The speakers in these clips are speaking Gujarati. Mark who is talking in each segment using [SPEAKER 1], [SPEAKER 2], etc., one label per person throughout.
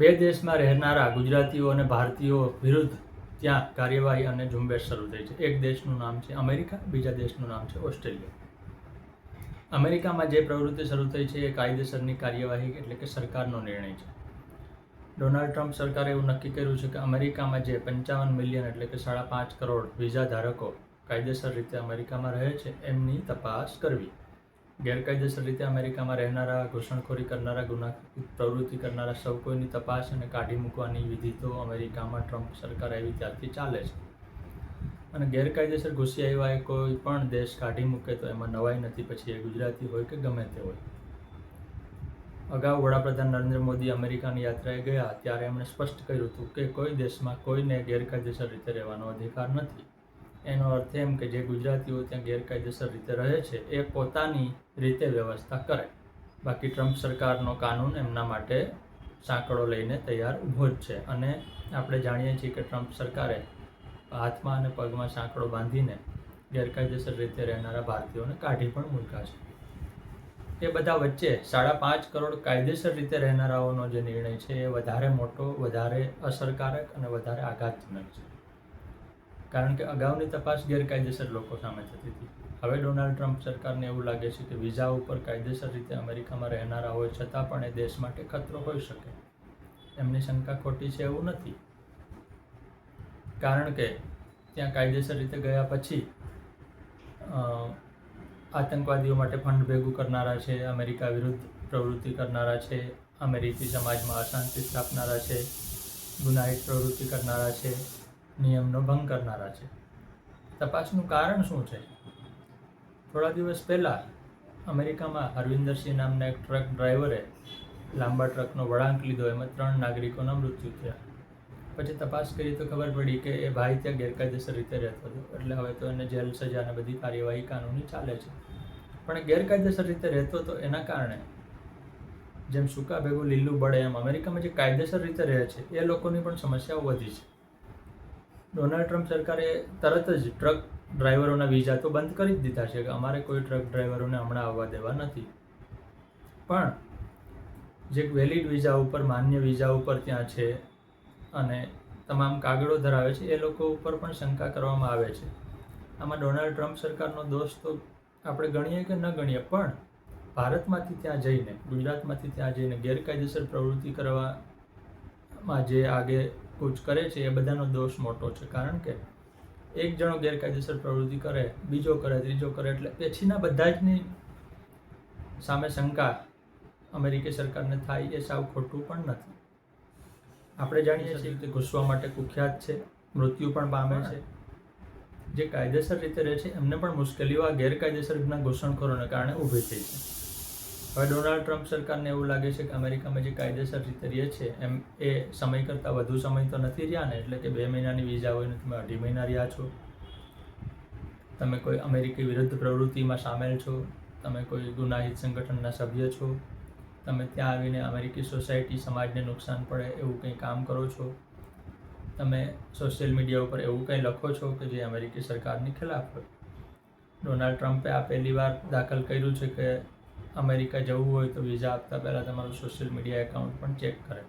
[SPEAKER 1] બે દેશમાં રહેનારા ગુજરાતીઓ અને ભારતીયો વિરુદ્ધ ત્યાં કાર્યવાહી અને ઝુંબેશ શરૂ થઈ છે. એક દેશનું નામ છે અમેરિકા, બીજા દેશનું નામ છે ઓસ્ટ્રેલિયા. અમેરિકામાં જે પ્રવૃત્તિ શરૂ થઈ છે એ કાયદેસરની કાર્યવાહી એટલે કે સરકારનો નિર્ણય છે. ડોનાલ્ડ ટ્રમ્પ સરકારે એવું નક્કી કર્યું છે કે અમેરિકામાં જે પંચાવન મિલિયન એટલે કે સાડા પાંચ કરોડ વિઝા ધારકો કાયદેસર રીતે અમેરિકામાં રહે છે, એમની તપાસ કરવી. ગેરકાયદેસર રીતે અમેરિકામાં રહેનારા, ઘૂસણખોરી કરનારા, ગુના, પ્રવૃત્તિ કરનારા સૌ કોઈની તપાસ અને કાઢી મૂકવાની વિધિ તો અમેરિકામાં ટ્રમ્પ સરકાર આવી ત્યારથી ચાલે છે. અને ગેરકાયદેસર ઘૂસી આવ્યા એ કોઈ પણ દેશ કાઢી મૂકે તો એમાં નવાઈ નથી, પછી એ ગુજરાતી હોય કે ગમે તે હોય. અગાઉ વડાપ્રધાન નરેન્દ્ર મોદી અમેરિકાની યાત્રાએ ગયા, ત્યારે એમણે સ્પષ્ટ કર્યું હતું કે કોઈ દેશમાં કોઈને ગેરકાયદેસર રીતે રહેવાનો અધિકાર નથી. એનો અર્થ એમ કે જે ગુજરાતીઓ ત્યાં ગેરકાયદેસર રીતે રહે છે, એ પોતાની રીતે વ્યવસ્થા કરે. બાકી ટ્રમ્પ સરકારનો કાનૂન એમના માટે સાંકળો લઈને તૈયાર ઊભો જ છે. અને આપણે જાણીએ છીએ કે ટ્રમ્પ સરકારે હાથમાં અને પગમાં સાંકળો બાંધીને ગેરકાયદેસર રીતે રહેનારા ભારતીયોને કાઢી પણ મૂક્યા છે. એ બધા વચ્ચે સાડા પાંચ કરોડ કાયદેસર રીતે રહેનારાઓનો જે નિર્ણય છે, એ વધારે મોટો, વધારે અસરકારક અને વધારે આઘાતજનક છે. કારણ કે અગાઉની તપાસ ગેરકાયદેસર લોકો સામે થતી હતી. હવે ડોનાલ્ડ ટ્રમ્પ સરકારને એવું લાગે છે કે વિઝા ઉપર કાયદેસર રીતે અમેરિકામાં રહેનારા હોય છતાં પણ એ દેશ માટે ખતરો હોઈ શકે. એમની શંકા ખોટી છે એવું નથી. કારણ કે ત્યાં કાયદેસર રીતે ગયા પછી આતંકવાદીઓ માટે ફંડ ભેગું કરનારા છે, અમેરિકા વિરુદ્ધ પ્રવૃત્તિ કરનારા છે, અમેરિકી સમાજમાં અશાંતિ સ્થાપનારા છે, ગુનાહિત પ્રવૃત્તિ કરનારા છે નિયમનો ભંગ કરનારા છે. તપાસનું કારણ શું છે? થોડા દિવસ પહેલાં અમેરિકામાં હરવિંદરસિંહ નામના એક ટ્રક ડ્રાઈવરે લાંબા ટ્રકનો વળાંક લીધો, એમાં ત્રણ નાગરિકોના મૃત્યુ થયા. પછી તપાસ કરી તો ખબર પડી કે એ ભાઈ ત્યાં ગેરકાયદેસર રીતે રહેતો હતો, એટલે હવે તો એને જેલ સજા અને બધી કાર્યવાહી કાનૂની ચાલે છે. પણ ગેરકાયદેસર રીતે રહેતો હતો એના કારણે જેમ સૂકા ભેગું લીલું બળે, એમ અમેરિકામાં જે કાયદેસર રીતે રહે છે, એ લોકોની પણ સમસ્યાઓ વધી છે. ડોનાલ્ડ ટ્રમ્પ સરકારે તરત જ ટ્રક ડ્રાઈવરોના વિઝા તો બંધ કરી જ દીધા છે કે અમારે કોઈ ટ્રક ડ્રાઈવરોને હમણાં આવવા દેવા નથી. પણ જે વેલિડ વિઝા ઉપર, માન્ય વિઝા ઉપર ત્યાં છે અને તમામ કાગળો ધરાવે છે, એ લોકો ઉપર પણ શંકા કરવામાં આવે છે. આમાં ડોનાલ્ડ ટ્રમ્પ સરકારનો દોષ તો આપણે ગણીએ કે ન ગણીએ, પણ ભારતમાંથી ત્યાં જઈને, ગુજરાતમાંથી ત્યાં જઈને ગેરકાયદેસર પ્રવૃત્તિ કરવામાં જે આગે કૂચ કરે છે, એ બધાનો દોષ મોટો છે. કારણ કે એક જણો ગેરકાયદેસર પ્રવૃત્તિ કરે, બીજો કરે, ત્રીજો કરે, એટલે પછીના બધા જની સામે શંકા અમેરિકી સરકારને થાય એ સાવ ખોટું પણ નથી. આપણે જાણીએ છીએ કે ઘૂસવા માટે કુખ્યાત છે, મૃત્યુ પણ પામે છે. જે કાયદેસર રીતે રહે છે, એમને પણ મુશ્કેલીઓ આ ગેરકાયદેસરના ઘૂસણખોરોને કારણે ઊભી થઈ છે. હવે ડોનાલ્ડ ટ્રમ્પ સરકારને એવું લાગે છે કે અમેરિકામાં જે કાયદેસર રીતે રહે છે, એમ એ સમય કરતાં વધુ સમય તો નથી રહ્યા ને, એટલે કે બે મહિનાની વિઝા હોય ને, તમે અઢી મહિના રહ્યા છો. તમે કોઈ અમેરિકી વિરુદ્ધ પ્રવૃત્તિમાં સામેલ છો, તમે કોઈ ગુનાહિત સંગઠનના સભ્ય છો, તમે ત્યાં આવીને અમેરિકી સોસાયટી સમાજને નુકસાન પડે એવું કંઈ કામ કરો છો? તમે સોશિયલ મીડિયા ઉપર એવું કંઈ લખો છો કે જે અમેરિકી સરકારની ખિલાફ હોય? ડોનાલ્ડ ટ્રમ્પે આ પહેલી વાર દાખલ કર્યું છે કે અમેરિકા જવું હોય તો વિઝા આપતા પહેલાં તમારું સોશિયલ મીડિયા એકાઉન્ટ પણ ચેક કરે.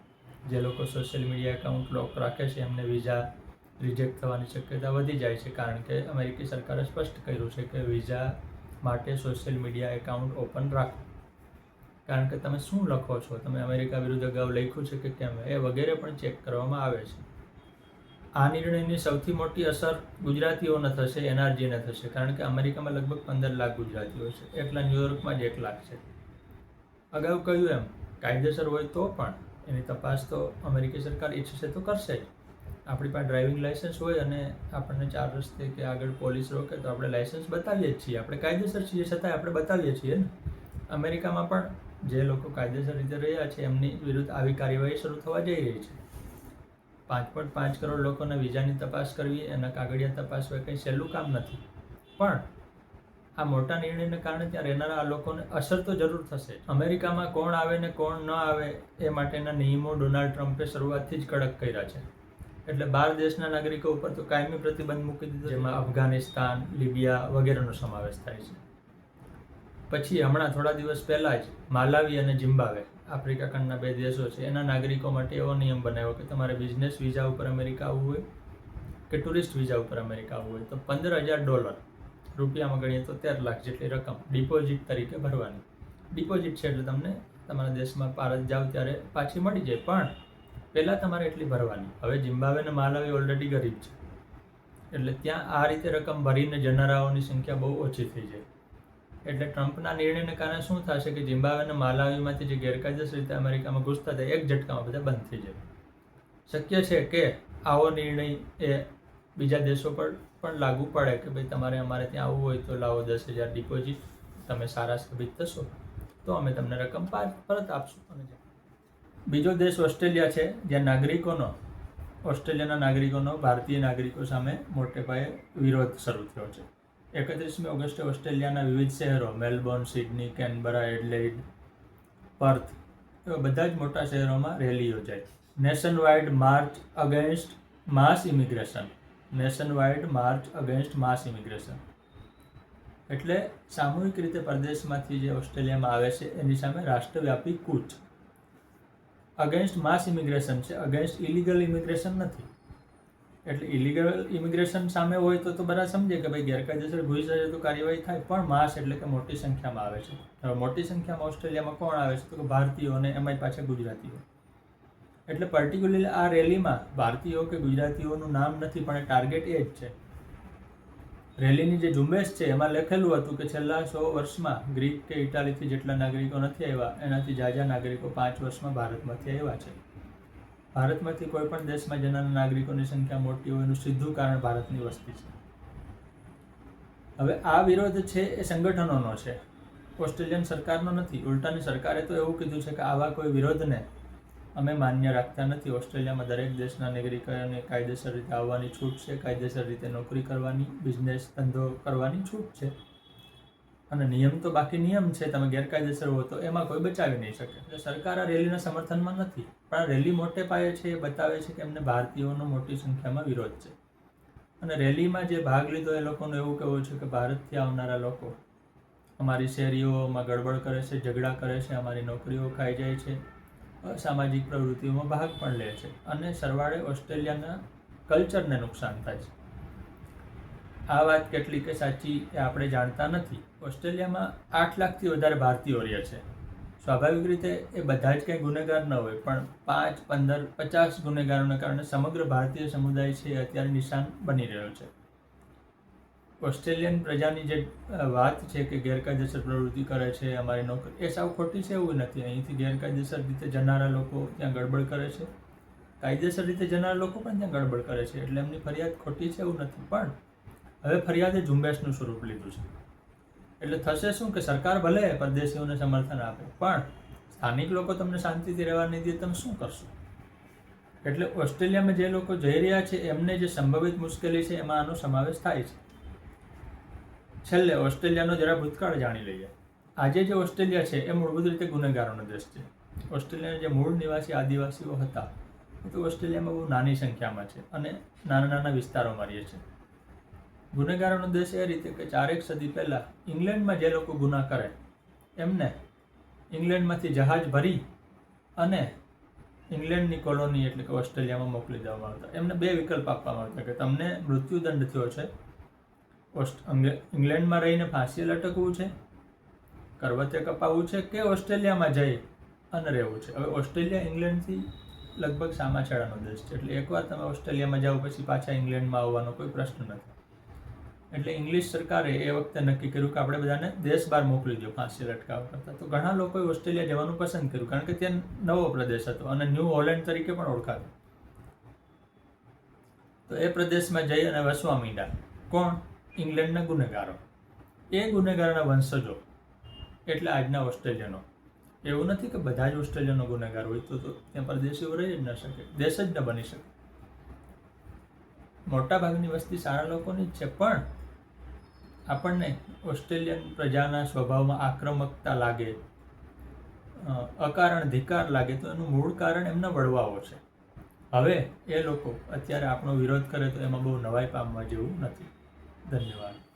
[SPEAKER 1] જે લોકો સોશિયલ મીડિયા એકાઉન્ટ લોક રાખે છે, એમને વિઝા રિજેક્ટ થવાની શક્યતા વધી જાય છે, કારણ કે અમેરિકી સરકારે સ્પષ્ટ કર્યું છે કે વિઝા માટે સોશિયલ મીડિયા એકાઉન્ટ ઓપન રાખો. કારણ કે તમે શું લખો છો? તમે અમેરિકા વિરુદ્ધ અગાઉ લખ્યું છે કે કેમ? એ વગેરે પણ ચેક કરવામાં આવે છે. આ નિર્ણયની સૌથી મોટી અસર ગુજરાતીઓને થશે, એનઆરજીને થશે, કારણ કે અમેરિકામાં લગભગ પંદર લાખ ગુજરાતીઓ છે, એકલા ન્યૂયોર્કમાં જ એક લાખ છે. અગાઉ કહ્યું એમ, કાયદેસર હોય તો પણ એની તપાસ તો અમેરિકી સરકાર ઈચ્છશે તો કરશે જ. આપણી પાસે ડ્રાઇવિંગ લાઇસન્સ હોય અને આપણને ચાર રસ્તે કે આગળ પોલીસ રોકે તો આપણે લાઇસન્સ બતાવીએ જ છીએ. આપણે કાયદેસર છીએ છતાંય આપણે બતાવીએ છીએ ને. અમેરિકામાં પણ જે લોકો કાયદેસર રીતે રહ્યા છે, એમની વિરુદ્ધ આવી કાર્યવાહી શરૂ થવા જઈ રહી છે. પાંચ પોઈન્ટ પાંચ કરોડ લોકોને વિઝાની તપાસ કરવી, એના કાગળિયા તપાસવા કંઈ સહેલું કામ નથી. પણ આ મોટા નિર્ણયને કારણે ત્યાં રહેનારા આ લોકોને અસર તો જરૂર થશે. અમેરિકામાં કોણ આવે ને કોણ ન આવે એ માટેના નિયમો ડોનાલ્ડ ટ્રમ્પે શરૂઆતથી જ કડક કર્યા છે. એટલે બાર દેશના નાગરિકો ઉપર તો કાયમી પ્રતિબંધ મૂકી દીધો જેમાં અફઘાનિસ્તાન, લિબિયા વગેરેનો સમાવેશ થાય છે. પછી હમણાં થોડા દિવસ પહેલાં જ માલાવી અને જિમ્બાવે આફ્રિકા ખંડના બે દેશો છે, એના નાગરિકો માટે એવો નિયમ બનાવ્યો કે તમારે બિઝનેસ વિઝા ઉપર અમેરિકા આવવું હોય કે ટુરિસ્ટ વિઝા ઉપર અમેરિકા આવવું હોય, તો પંદર હજાર ડોલર રૂપિયામાં ગણીએ તો તેર લાખ જેટલી રકમ ડિપોઝિટ તરીકે ભરવાની. ડિપોઝિટ છે એટલે તમને તમારા દેશમાં ભારત જાઓ ત્યારે પાછી મળી જાય, પણ પહેલાં તમારે એટલી ભરવાની. હવે જિમ્બાવે અને માલાવી ઓલરેડી ગરીબ છે. એટલે ત્યાં આ રીતે રકમ ભરીને જનારાઓની સંખ્યા બહુ ઓછી થઈ જાય. એટલે ટ્રમ્પના નિર્ણયને કારણે શું થશે કે જિમ્બાબ્વે માલાવીમાંથી જે ગેરકાયદેસર રીતે અમેરિકામાં ઘૂસતા હતા, એક ઝટકામાં બધા બંધ થઈ જાય શક્ય છે કે આવો નિર્ણય એ બીજા દેશો પર પણ લાગુ પડે કે ભાઈ તમારે અમારે ત્યાં આવવું હોય તો લાવો દસ હજાર ડિપોઝિટ તમે સારા સાબિત થશો, તો અમે તમને રકમ પરત આપશું. અને બીજો દેશ ઓસ્ટ્રેલિયા છે, જ્યાં નાગરિકોનો, ઓસ્ટ્રેલિયાના નાગરિકોનો, ભારતીય નાગરિકો સામે મોટે પાયે વિરોધ શરૂ થયો છે. એકત્રીસમી ઓગસ્ટે ઓસ્ટ્રેલિયાના વિવિધ શહેરો, Melbourne, Sydney, Canberra Adelaide Perth એવા બધા જ મોટા શહેરોમાં રેલી યોજાઈ. Nationwide march against mass immigration. Nationwide march against mass immigration. એટલે સામૂહિક રીતે પરદેશમાંથી જે ઓસ્ટ્રેલિયામાં આવે છે, એની સામે રાષ્ટ્રવ્યાપી કૂચ. અગેન્સ્ટ માસ ઇમિગ્રેશન છે, અગેન્સ્ટ ઇલીગલ ઇમિગ્રેશન નથી. એટલે ઇલીગલ ઇમિગ્રેશન સામે હોય તો તો બધા સમજે કે ભાઈ ગેરકાયદેસર ઘૂસી જાય તો કાર્યવાહી થાય, પણ માસ એટલે કે મોટી સંખ્યામાં આવે છે. હવે મોટી સંખ્યામાં ઓસ્ટ્રેલિયામાં કોણ આવે છે? તો કે ભારતીયો અને એમાંય પાછા ગુજરાતીઓ. એટલે પર્ટિક્યુલરલી આ રેલીમાં ભારતીયો કે ગુજરાતીઓનું નામ નથી, પણ ટાર્ગેટ એ જ છે. રેલીની જે ઝુંબેશ છે, એમાં લખેલું હતું કે છેલ્લા સો વર્ષમાં ગ્રીક કે ઇટાલીથી જેટલા નાગરિકો નથી આવ્યા, એનાથી જાજા નાગરિકો પાંચ વર્ષમાં ભારતમાંથી આવ્યા છે. ભારતમાંથી કોઈ પણ દેશમાં જનારા નાગરિકોની સંખ્યા મોટી હોય એનું સીધું કારણ ભારતની વસ્તી છે. હવે આ વિરોધ છે એ સંગઠનોનો છે. ઓસ્ટ્રેલિયન સરકારનો નથી. ઉલટાની સરકારે તો એવું કીધું છે કે આવા કોઈ વિરોધને અમે માન્ય રાખતા નથી. ઓસ્ટ્રેલિયામાં દરેક દેશના નાગરિકોને કાયદેસર રીતે આવવાની છૂટ છે, કાયદેસર રીતે નોકરી કરવાની, બિઝનેસ ધંધો કરવાની છૂટ છે. અને નિયમ તો બાકી નિયમ છે, તમે ગેરકાયદેસર હો તો એમાં કોઈ બચાવી નહીં શકે. એટલે સરકાર આ રેલીના સમર્થનમાં નથી, પણ આ રેલી મોટે પાયે છે એ બતાવે છે કે એમને ભારતીયોનો મોટી સંખ્યામાં વિરોધ છે. અને રેલીમાં જે ભાગ લીધો, એ લોકોનું એવું કહેવું છે કે ભારતથી આવનારા લોકો અમારી શેરીઓમાં ગડબડ કરે છે, ઝઘડા કરે છે, અમારી નોકરીઓ ખાઈ જાય છે સામાજિક પ્રવૃત્તિઓમાં ભાગ પણ લે છે અને સરવાળે ઓસ્ટ્રેલિયાના કલ્ચરને નુકસાન થાય છે. આ વાત કેટલી કે સાચી એ આપણે જાણતા નથી. ઓસ્ટ્રેલિયામાં આઠ લાખથી વધારે ભારતીયો રહે છે. સ્વાભાવિક રીતે એ બધા જ કંઈ ગુનેગાર ન હોય, પણ પાંચ, પંદર, પચાસ ગુનેગારોને કારણે સમગ્ર ભારતીય સમુદાય છે અત્યારે નિશાન બની રહ્યો છે. ઓસ્ટ્રેલિયન પ્રજાની જે વાત છે કે ગેરકાયદેસર પ્રવૃત્તિ કરે છે, અમારી નોકરી, એ સાવ ખોટી છે એવું નથી. અહીંથી ગેરકાયદેસર રીતે જનારા લોકો ત્યાં ગડબડ કરે છે. કાયદેસર રીતે જનારા લોકો પણ ત્યાં ગડબડ કરે છે, એટલે એમની ફરિયાદ ખોટી છે એવું નથી. પણ હવે ફરિયાદે ઝુંબેશનું સ્વરૂપ લીધું છે. એટલે થશે શું કે સરકાર ભલે પરદેશીઓને સમર્થન આપે, પણ સ્થાનિક લોકો તમને શાંતિથી રહેવા નહીં દે તમે શું કરશો? એટલે ઓસ્ટ્રેલિયામાં જે લોકો જઈ રહ્યા છે, એમને જે સંભવિત મુશ્કેલી છે, એમાં આનો સમાવેશ થાય છે. છેલ્લે ઓસ્ટ્રેલિયાનો જરા ભૂતકાળ જાણી લઈએ. આજે જે ઓસ્ટ્રેલિયા છે, એ મૂળભૂત રીતે ગુનેગારોનો દેશ છે. ઓસ્ટ્રેલિયાના જે મૂળ નિવાસી આદિવાસીઓ હતા, એ તો ઓસ્ટ્રેલિયામાં બહુ નાની સંખ્યામાં છે અને નાના નાના વિસ્તારોમાં રહે છે. ગુનેગારોનો દેશ એ રીતે કે ચારેક સદી પહેલાં ઇંગ્લેન્ડમાં જે લોકો ગુના કરે, એમને ઇંગ્લેન્ડમાંથી જહાજ ભરી અને ઇંગ્લેન્ડની કોલોની એટલે કે ઓસ્ટ્રેલિયામાં મોકલી દેવામાં આવતા. એમને બે વિકલ્પ આપવામાં આવતા કે તમને મૃત્યુદંડ થયો છે, ઓસ્ટ ઇંગ્લેન્ડમાં રહીને ફાંસી લટકવું છે, કરવતે કપાવવું છે કે ઓસ્ટ્રેલિયામાં જઈ અને રહેવું છે? હવે ઓસ્ટ્રેલિયા ઇંગ્લેન્ડથી લગભગ સામાછેડાનો દેશ છે. એટલે એકવાર તમે ઓસ્ટ્રેલિયામાં જાઓ પછી પાછા ઇંગ્લેન્ડમાં આવવાનો કોઈ પ્રશ્ન નથી. એટલે ઇંગ્લિશ સરકારે એ વખતે નક્કી કર્યું કે આપણે બધાને દેશ બહાર મોકલી દો ફાંસી લટકાવવા કરતાં. તો ઘણા લોકોએ ઓસ્ટ્રેલિયા જવાનું પસંદ કર્યું, કારણ કે ત્યાં નવો પ્રદેશ હતો અને ન્યૂ હોલેન્ડ તરીકે પણ ઓળખાતો. તો એ પ્રદેશમાં જઈ અને વસવા માંડ્યા. કોણ? ઇંગ્લેન્ડના ગુનેગારો. એ ગુનેગારોના વંશજો. એટલે આજના ઓસ્ટ્રેલિયનો. એવું નથી કે બધા જ ઓસ્ટ્રેલિયનો ગુનેગાર હોય તો ત્યાં પરદેશીઓ રહી જ ન શકે. દેશ જ ન બની શકે. મોટા ભાગની વસ્તી સારા લોકોની છે, પણ આપણને ઓસ્ટ્રેલિયન પ્રજાના સ્વભાવમાં આક્રમકતા લાગે અકારણ ધિકાર લાગે, તો એનું મૂળ કારણ એમના વડવાઓ છે. હવે એ લોકો અત્યારે આપણો વિરોધ કરે તો એમાં બહુ નવાઈ પામવા જેવું નથી. ધન્યવાદ.